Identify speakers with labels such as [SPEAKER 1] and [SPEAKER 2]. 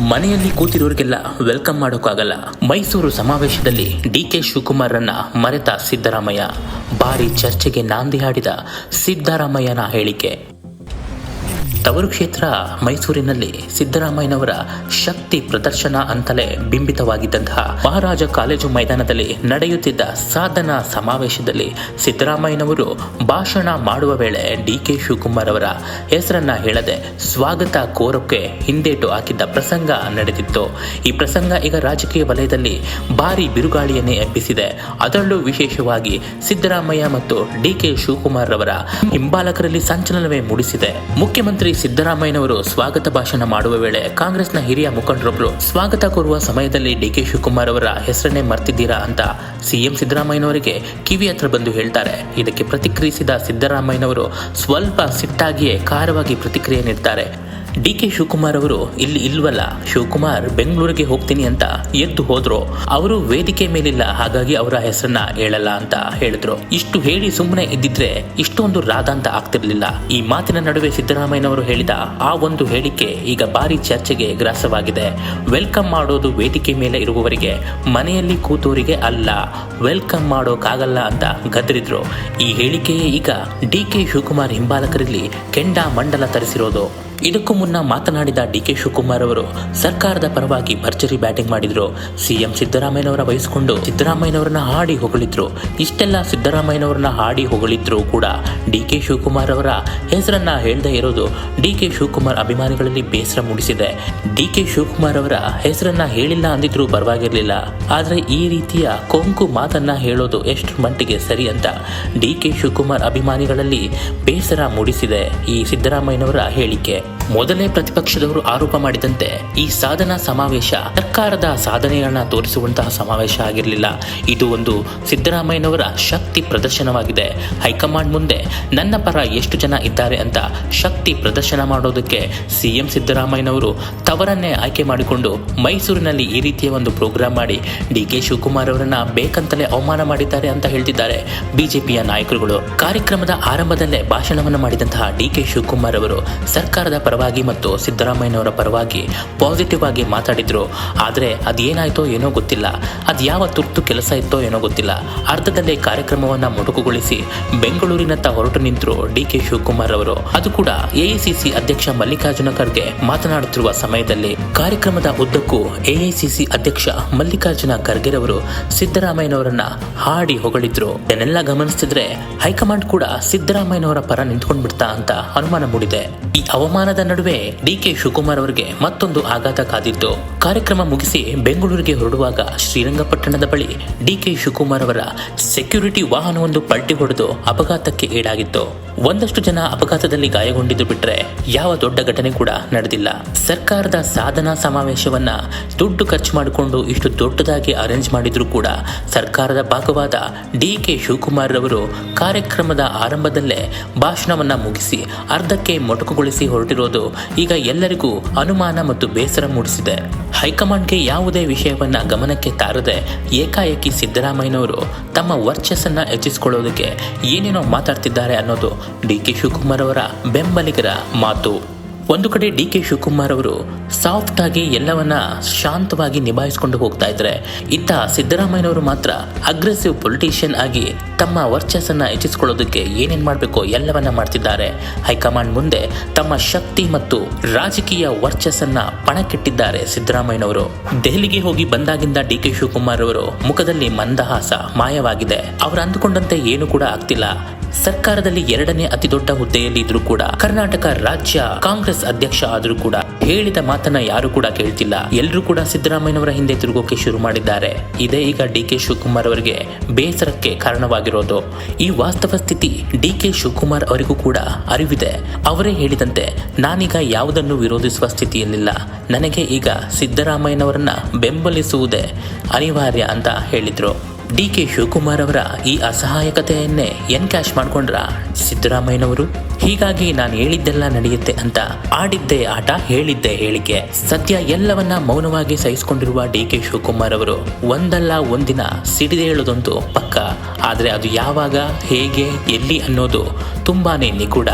[SPEAKER 1] ಮನೆಯಲ್ಲಿ ಕೂತಿರೋರಿಗೆಲ್ಲ ವೆಲ್ಕಮ್ ಮಾಡೋಕ್ಕಾಗಲ್ಲ. ಮೈಸೂರು ಸಮಾವೇಶದಲ್ಲಿ ಡಿ ಕೆ ಶಿವಕುಮಾರ್ರನ್ನ ಮರೆತ ಸಿದ್ದರಾಮಯ್ಯ. ಭಾರಿ ಚರ್ಚೆಗೆ ನಾಂದಿ ಹಾಡಿದ ಸಿದ್ದರಾಮಯ್ಯನ ಹೇಳಿಕೆ. ತವರು ಕ್ಷೇತ್ರ ಮೈಸೂರಿನಲ್ಲಿ ಸಿದ್ದರಾಮಯ್ಯನವರ ಶಕ್ತಿ ಪ್ರದರ್ಶನ ಅಂತಲೇ ಬಿಂಬಿತವಾಗಿದ್ದಂತಹ ಮಹಾರಾಜ ಕಾಲೇಜು ಮೈದಾನದಲ್ಲಿ ನಡೆಯುತ್ತಿದ್ದ ಸಾಧನಾ ಸಮಾವೇಶದಲ್ಲಿ ಸಿದ್ದರಾಮಯ್ಯನವರು ಭಾಷಣ ಮಾಡುವ ವೇಳೆ ಡಿ ಕೆ ಶಿವಕುಮಾರ್ ಅವರ ಹೆಸರನ್ನ ಹೇಳದೆ ಸ್ವಾಗತ ಕೋರಕ್ಕೆ ಹಿಂದೇಟು ಹಾಕಿದ್ದ ಪ್ರಸಂಗ ನಡೆದಿತ್ತು. ಈ ಪ್ರಸಂಗ ಈಗ ರಾಜಕೀಯ ವಲಯದಲ್ಲಿ ಭಾರಿ ಬಿರುಗಾಳಿಯನ್ನೇ ಎಬ್ಬಿಸಿದೆ. ಅದರಲ್ಲೂ ವಿಶೇಷವಾಗಿ ಸಿದ್ದರಾಮಯ್ಯ ಮತ್ತು ಡಿ ಕೆ ಶಿವಕುಮಾರ್ ಅವರ ಹಿಂಬಾಲಕರಲ್ಲಿ ಸಂಚಲನವೇ ಮೂಡಿಸಿದೆ. ಮುಖ್ಯಮಂತ್ರಿ ಸಿದ್ದರಾಮಯ್ಯನವರು ಸ್ವಾಗತ ಭಾಷಣ ಮಾಡುವ ವೇಳೆ ಕಾಂಗ್ರೆಸ್ನ ಹಿರಿಯ ಮುಖಂಡರೊಬ್ಬರು ಸ್ವಾಗತ ಕೋರುವ ಸಮಯದಲ್ಲಿ ಡಿ ಕೆ ಶಿವಕುಮಾರ್ ಅವರ ಹೆಸರನ್ನೇ ಮರ್ತಿದ್ದೀರಾ ಅಂತ ಸಿಎಂ ಸಿದ್ದರಾಮಯ್ಯನವರಿಗೆ ಕಿವಿ ಹತ್ರ ಬಂದು ಹೇಳ್ತಾರೆ. ಇದಕ್ಕೆ ಪ್ರತಿಕ್ರಿಯಿಸಿದ ಸಿದ್ದರಾಮಯ್ಯನವರು ಸ್ವಲ್ಪ ಸಿಟ್ಟಾಗಿಯೇ ಖಾರವಾಗಿ ಪ್ರತಿಕ್ರಿಯೆ ನೀಡ್ತಾರೆ. ಡಿ ಕೆ ಶಿವಕುಮಾರ್ ಅವರು, ಇಲ್ಲಿ ಇಲ್ವಲ್ಲ, ಶಿವಕುಮಾರ್, ಬೆಂಗಳೂರಿಗೆ ಹೋಗ್ತೀನಿ ಅಂತ ಎದ್ದು ಹೋದ್ರು. ಅವರು ವೇದಿಕೆ ಮೇಲಿಲ್ಲ, ಹಾಗಾಗಿ ಅವರ ಹೆಸರನ್ನ ಹೇಳಲ್ಲ ಅಂತ ಹೇಳಿದ್ರು. ಇಷ್ಟು ಹೇಳಿ ಸುಮ್ಮನೆ ಇದ್ದಿದ್ರೆ ಇಷ್ಟೊಂದು ರಾದಾಂತ ಆಗ್ತಿರ್ಲಿಲ್ಲ. ಈ ಮಾತಿನ ನಡುವೆ ಸಿದ್ದರಾಮಯ್ಯನವರು ಹೇಳಿದ ಆ ಒಂದು ಹೇಳಿಕೆ ಈಗ ಭಾರಿ ಚರ್ಚೆಗೆ ಗ್ರಾಸವಾಗಿದೆ. ವೆಲ್ಕಮ್ ಮಾಡೋದು ವೇದಿಕೆ ಮೇಲೆ ಇರುವವರಿಗೆ, ಮನೆಯಲ್ಲಿ ಕೂತೋರಿಗೆ ಅಲ್ಲ, ವೆಲ್ಕಮ್ ಮಾಡೋಕ್ಕಾಗಲ್ಲ ಅಂತ ಗದರಿದ್ರು. ಈ ಹೇಳಿಕೆಯೇ ಈಗ ಡಿ ಕೆ ಶಿವಕುಮಾರ್ ಹಿಂಬಾಲಕರಲ್ಲಿ ಕೆಂಡ ಮಂಡಲ ತರಿಸಿರೋದು. ಇದಕ್ಕೂ ಮುನ್ನ ಮಾತನಾಡಿದ ಡಿ ಕೆ ಶಿವಕುಮಾರ್ ಅವರು, ಸರ್ಕಾರದ ಪರವಾಗಿ ಭರ್ಜರಿ ಬ್ಯಾಟಿಂಗ್ ಮಾಡಿದ್ರು. ಸಿಎಂ ಸಿದ್ದರಾಮಯ್ಯನವರ ವಹಿಸಿಕೊಂಡು ಸಿದ್ದರಾಮಯ್ಯನವರನ್ನ ಹಾಡಿ ಹೊಗಳಿದ್ರು. ಇಷ್ಟೆಲ್ಲ ಸಿದ್ದರಾಮಯ್ಯನವರನ್ನ ಹಾಡಿ ಹೊಗಳಿದ್ರು ಕೂಡ ಡಿ ಕೆ ಶಿವಕುಮಾರ್ ಅವರ ಹೆಸರನ್ನ ಹೇಳದೇ ಇರೋದು ಡಿ ಕೆ ಶಿವಕುಮಾರ್ ಅಭಿಮಾನಿಗಳಲ್ಲಿ ಬೇಸರ ಮೂಡಿಸಿದೆ. ಡಿ ಕೆ ಶಿವಕುಮಾರ್ ಅವರ ಹೆಸರನ್ನ ಹೇಳಿಲ್ಲ ಅಂದಿದ್ರು ಪರವಾಗಿರಲಿಲ್ಲ. ಆದರೆ ಈ ರೀತಿಯ ಕೊಂಕು ಮಾತನ್ನ ಹೇಳೋದು ಎಷ್ಟು ಮಟ್ಟಿಗೆ ಸರಿ ಅಂತ ಡಿ ಕೆ ಶಿವಕುಮಾರ್ ಅಭಿಮಾನಿಗಳಲ್ಲಿ ಬೇಸರ ಮೂಡಿಸಿದೆ ಈ ಸಿದ್ದರಾಮಯ್ಯನವರ ಹೇಳಿಕೆ. Thank you. ಮೊದಲೇ ಪ್ರತಿಪಕ್ಷದವರು ಆರೋಪ ಮಾಡಿದಂತೆ ಈ ಸಾಧನಾ ಸಮಾವೇಶ ಸರ್ಕಾರದ ಸಾಧನೆಗಳನ್ನ ತೋರಿಸುವಂತಹ ಸಮಾವೇಶ ಆಗಿರಲಿಲ್ಲ. ಇದು ಒಂದು ಸಿದ್ದರಾಮಯ್ಯನವರ ಶಕ್ತಿ ಪ್ರದರ್ಶನವಾಗಿದೆ. ಹೈಕಮಾಂಡ್ ಮುಂದೆ ನನ್ನ ಪರ ಎಷ್ಟು ಜನ ಇದ್ದಾರೆ ಅಂತ ಶಕ್ತಿ ಪ್ರದರ್ಶನ ಮಾಡೋದಕ್ಕೆ ಸಿಎಂ ಸಿದ್ದರಾಮಯ್ಯನವರು ತವರನ್ನೇ ಆಯ್ಕೆ ಮಾಡಿಕೊಂಡು ಮೈಸೂರಿನಲ್ಲಿ ಈ ರೀತಿಯ ಒಂದು ಪ್ರೋಗ್ರಾಂ ಮಾಡಿ ಡಿ ಕೆ ಶಿವಕುಮಾರ್ ಅವರನ್ನ ಬೇಕಂತಲೇ ಅವಮಾನ ಮಾಡಿದ್ದಾರೆ ಅಂತ ಹೇಳ್ತಿದ್ದಾರೆ ಬಿಜೆಪಿಯ ನಾಯಕರುಗಳು. ಕಾರ್ಯಕ್ರಮದ ಆರಂಭದಲ್ಲೇ ಭಾಷಣವನ್ನು ಮಾಡಿದಂತಹ ಡಿ ಕೆ ಶಿವಕುಮಾರ್ ಅವರು ಸರ್ಕಾರದ ಪರವಾಗಿ ಮತ್ತು ಸಿದ್ದರಾಮಯ್ಯನವರ ಪರವಾಗಿ ಪಾಸಿಟಿವ್ ಆಗಿ ಮಾತಾಡಿದ್ರು. ಆದರೆ ಅದೇನಾಯ್ತೋ ಏನೋ ಗೊತ್ತಿಲ್ಲ. ಅದು ಯಾವ ತುರ್ತು ಕೆಲಸ ಇತ್ತೋ ಏನೋ ಗೊತ್ತಿಲ್ಲ. ಅರ್ಧದಲ್ಲೇ ಕಾರ್ಯಕ್ರಮವನ್ನ ಮೊಟಕುಗೊಳಿಸಿ ಬೆಂಗಳೂರಿನತ್ತ ಹೊರಟು ನಿಂತರು ಡಿ ಕೆ ಶಿವಕುಮಾರ್ ಅವರು. ಅದು ಕೂಡ ಎಐಸಿಸಿ ಅಧ್ಯಕ್ಷ ಮಲ್ಲಿಕಾರ್ಜುನ ಖರ್ಗೆ ಮಾತನಾಡುತ್ತಿರುವ ಸಮಯದಲ್ಲಿ. ಕಾರ್ಯಕ್ರಮದ ಉದ್ದಕ್ಕೂ ಎಐಸಿಸಿ ಅಧ್ಯಕ್ಷ ಮಲ್ಲಿಕಾರ್ಜುನ ಖರ್ಗೆರವರು ಸಿದ್ದರಾಮಯ್ಯನವರನ್ನ ಹಾಡಿ ಹೊಗಳಿದ್ರು. ಇದನ್ನೆಲ್ಲ ಗಮನಿಸಿದ್ರೆ ಹೈಕಮಾಂಡ್ ಕೂಡ ಸಿದ್ದರಾಮಯ್ಯನವರ ಪರ ನಿಂತ್ಕೊಂಡ್ಬಿಡ್ತಾ ಅಂತ ಅನುಮಾನ ಮೂಡಿದೆ. ಈ ಅವಮಾನದ ನಡುವೆ ಡಿ ಕೆ ಶಿವಕುಮಾರ್ ಅವರಿಗೆ ಮತ್ತೊಂದು ಆಘಾತ ಕಾದಿತ್ತು ಕಾರ್ಯಕ್ರಮ ಮುಗಿಸಿ ಬೆಂಗಳೂರಿಗೆ ಹೊರಡುವಾಗ ಶ್ರೀರಂಗಪಟ್ಟಣದ ಬಳಿ ಡಿ ಕೆ ಶಿವಕುಮಾರ್ ಅವರ ಸೆಕ್ಯೂರಿಟಿ ವಾಹನವೊಂದು ಪಲ್ಟಿ ಹೊಡೆದು ಅಪಘಾತಕ್ಕೆ ಈಡಾಗಿತ್ತು. ಒಂದಷ್ಟು ಜನ ಅಪಘಾತದಲ್ಲಿ ಗಾಯಗೊಂಡಿದ್ದು ಬಿಟ್ರೆ ಯಾವ ದೊಡ್ಡ ಘಟನೆ ಕೂಡ ನಡೆದಿಲ್ಲ. ಸರ್ಕಾರದ ಸಾಧನಾ ಸಮಾವೇಶವನ್ನ ದುಡ್ಡು ಖರ್ಚು ಮಾಡಿಕೊಂಡು ಇಷ್ಟು ದೊಡ್ಡದಾಗಿ ಅರೇಂಜ್ ಮಾಡಿದ್ರು ಕೂಡ ಸರ್ಕಾರದ ಭಾಗವಾದ ಡಿ ಕೆ ಶಿವಕುಮಾರ್ ರವರು ಕಾರ್ಯಕ್ರಮದ ಆರಂಭದಲ್ಲೇ ಭಾಷಣವನ್ನ ಮುಗಿಸಿ ಅರ್ಧಕ್ಕೆ ಮೊಟಕುಗೊಳಿಸಿ ಹೊರಟಿರೋದು ಈಗ ಎಲ್ಲರಿಗೂ ಅನುಮಾನ ಮತ್ತು ಬೇಸರ ಮೂಡಿಸಿದೆ. ಹೈಕಮಾಂಡ್ಗೆ ಯಾವುದೇ ವಿಷಯವನ್ನ ಗಮನಕ್ಕೆ ತಾರದೆ ಏಕಾಏಕಿ ಸಿದ್ದರಾಮಯ್ಯನವರು ತಮ್ಮ ವರ್ಚಸ್ಸನ್ನ ಹೆಚ್ಚಿಸಿಕೊಳ್ಳೋದಕ್ಕೆ ಏನೇನೋ ಮಾತಾಡ್ತಿದ್ದಾರೆ ಅನ್ನೋದು ಡಿ ಕೆ ಶಿವಕುಮಾರ್ ಅವರ ಬೆಂಬಲಿಗರ ಮಾತು. ಒಂದು ಕಡೆ ಡಿ ಕೆ ಶಿವಕುಮಾರ್ ಅವರು ಸಾಫ್ಟ್ ಆಗಿ ಎಲ್ಲವನ್ನ ಶಾಂತವಾಗಿ ನಿಭಾಯಿಸಿಕೊಂಡು ಹೋಗ್ತಾ ಇದ್ರೆ, ಇತ್ತ ಸಿದ್ದರಾಮಯ್ಯನವರು ಮಾತ್ರ ಅಗ್ರೆಸಿವ್ ಪೊಲಿಟಿಷಿಯನ್ ಆಗಿ ತಮ್ಮ ವರ್ಚಸ್ಸನ್ನ ಹೆಚ್ಚಿಸಿಕೊಳ್ಳೋದಕ್ಕೆ ಏನೇನ್ ಮಾಡಬೇಕು ಎಲ್ಲವನ್ನ ಮಾಡ್ತಿದ್ದಾರೆ. ಹೈಕಮಾಂಡ್ ಮುಂದೆ ತಮ್ಮ ಶಕ್ತಿ ಮತ್ತು ರಾಜಕೀಯ ವರ್ಚಸ್ಸನ್ನ ಪಣಕ್ಕಿಟ್ಟಿದ್ದಾರೆ ಸಿದ್ದರಾಮಯ್ಯನವರು. ದೆಹಲಿಗೆ ಹೋಗಿ ಬಂದಾಗಿಂದ ಡಿ ಕೆ ಶಿವಕುಮಾರ್ ಅವರು ಮುಖದಲ್ಲಿ ಮಂದಹಾಸ ಮಾಯವಾಗಿದೆ. ಅವರು ಅಂದುಕೊಂಡಂತೆ ಏನು ಕೂಡ ಆಗ್ತಿಲ್ಲ. ಸರ್ಕಾರದಲ್ಲಿ ಎರಡನೇ ಅತಿ ದೊಡ್ಡ ಹುದ್ದೆಯಲ್ಲಿ ಇದ್ರೂ ಕೂಡ ಕರ್ನಾಟಕ ರಾಜ್ಯ ಕಾಂಗ್ರೆಸ್ ಅಧ್ಯಕ್ಷ ಆದರೂ ಕೂಡ ಹೇಳಿದ ಮಾತನ್ನ ಯಾರು ಕೂಡ ಕೇಳ್ತಿಲ್ಲ. ಎಲ್ಲರೂ ಕೂಡ ಸಿದ್ದರಾಮಯ್ಯನವರ ಹಿಂದೆ ತಿರುಗೋಕೆ ಶುರು ಮಾಡಿದ್ದಾರೆ. ಇದೇ ಈಗ ಡಿ ಕೆ ಶಿವಕುಮಾರ್ ಅವರಿಗೆ ಬೇಸರಕ್ಕೆ ಕಾರಣವಾಗಿರೋದು. ಈ ವಾಸ್ತವ ಸ್ಥಿತಿ ಡಿ ಕೆ ಶಿವಕುಮಾರ್ ಅವರಿಗೂ ಕೂಡ ಅರಿವಿದೆ. ಅವರೇ ಹೇಳಿದಂತೆ ನಾನೀಗ ಯಾವುದನ್ನು ವಿರೋಧಿಸುವ ಸ್ಥಿತಿಯಲ್ಲಿಲ್ಲ. ನನಗೆ ಈಗ ಸಿದ್ದರಾಮಯ್ಯನವರನ್ನ ಬೆಂಬಲಿಸುವುದೇ ಅನಿವಾರ್ಯ ಅಂತ ಹೇಳಿದ್ರು. ಡಿ ಕೆ ಶಿವಕುಮಾರ್ ಅವರ ಈ ಅಸಹಾಯಕತೆಯನ್ನೇ ಎನ್ಕ್ಯಾಶ್ ಮಾಡ್ಕೊಂಡ್ರ ಸಿದ್ದರಾಮಯ್ಯನವರು? ಹೀಗಾಗಿ ನಾನು ಹೇಳಿದ್ದೆಲ್ಲ ನಡೆಯುತ್ತೆ ಅಂತ ಆಡಿದ್ದೇ ಆಟ, ಹೇಳಿದ್ದೆ ಹೇಳಿಕೆ. ಸದ್ಯ ಎಲ್ಲವನ್ನ ಮೌನವಾಗಿ ಸಹಿಸಿಕೊಂಡಿರುವ ಡಿ ಕೆ ಶಿವಕುಮಾರ್ ಅವರು ಒಂದಲ್ಲ ಒಂದಿನ ಸಿಡಿದೇಳುವುದಂತೂ ಪಕ್ಕ. ಆದರೆ ಅದು ಯಾವಾಗ, ಹೇಗೆ, ಎಲ್ಲಿ ಅನ್ನೋದು ತುಂಬಾನೇ ನಿಗೂಢ.